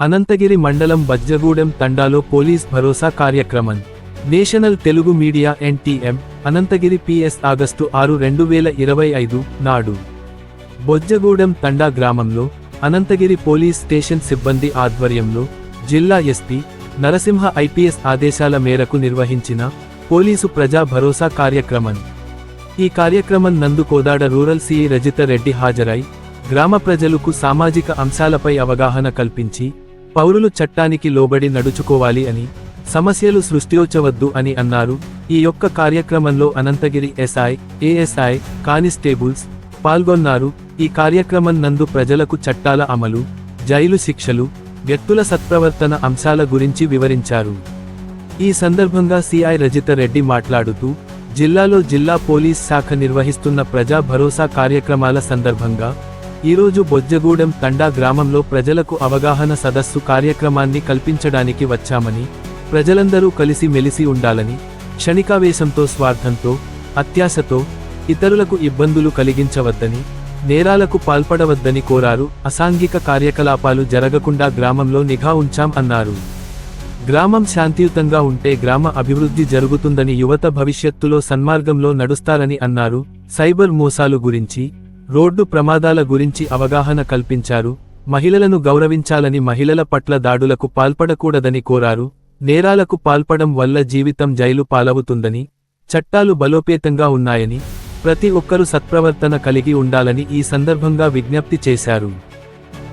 అనంతగిరి మండలం బజ్జగూడెం తండాలో పోలీస్ భరోసా కార్యక్రమం. National Telugu media NTM Ananthagiri PS August ఆరు రెండు వేల ఇరవై ఐదు నాడు. బొజ్జగూడెం తండా గ్రామంలో అనంతగిరి పోలీస్ స్టేషన్ సిబ్బంది ఆధ్వర్యంలో జిల్లా ఎస్పీ నరసింహ ఐపీఎస్ ఆదేశాల మేరకు నిర్వహించిన పోలీసు ప్రజా భరోసా కార్యక్రమం. ఈ కార్యక్రమం నందు కోదాడ రూరల్ సిఐ రజిత రెడ్డి హాజరై గ్రామ ప్రజలకు సామాజిక అంశాలపై అవగాహన కల్పించి పౌరులు చట్టానికి లోబడి నడుచుకోవాలి అని సమస్యలు సృష్టించవద్దు అని అన్నారు. ఈ యొక్క కార్యక్రమంలో అనంతగిరి ఎస్ఐ ఏఎస్ఐ కానిస్టేబుల్స్ పాల్గొన్నారు. ఈ కార్యక్రమం నందు ప్రజలకు చట్టాల అమలు జైలు శిక్షలు వ్యక్తుల సత్ప్రవర్తన అంశాల గురించి వివరించారు. ఈ సందర్భంగా సిఐ రజిత రెడ్డి మాట్లాడుతూ జిల్లాలో జిల్లా పోలీస్ శాఖ నిర్వహిస్తున్న ప్రజా భరోసా కార్యక్రమాల సందర్భంగా ఈరోజు బొజ్జగూడెం తండా గ్రామంలో ప్రజలకు అవగాహన సదస్సు కార్యక్రమాన్ని కల్పించడానికి వచ్చామని ప్రజలందరూ కలిసి మెలిసి ఉండాలని క్షణికావేశంతో స్వార్థంతో అత్యాశతో ఇతరులకు ఇబ్బందులు కలిగించవద్దని నేరాలకు పాల్పడవద్దని కోరారు అసాంఘిక కార్యకలాపాలు జరగకుండా గ్రామంలో నిఘా ఉంచాం అన్నారు. గ్రామం శాంతియుతంగా ఉంటే గ్రామ అభివృద్ధి జరుగుతుందని యువత భవిష్యత్తులో సన్మార్గంలో నడుస్తారని అన్నారు సైబర్ మోసాలు గురించి రోడ్డు ప్రమాదాల గురించి అవగాహన కల్పించారు. మహిళలను గౌరవించాలని మహిళల పట్ల దాడులకు పాల్పడకూడదని కోరారు. నేరాలకు పాల్పడం వల్ల జీవితం జైలు పాలవుతుందని చట్టాలు బలోపేతంగా ఉన్నాయని ప్రతి ఒక్కరూ సత్ప్రవర్తన కలిగి ఉండాలని ఈ సందర్భంగా విజ్ఞప్తి చేశారు.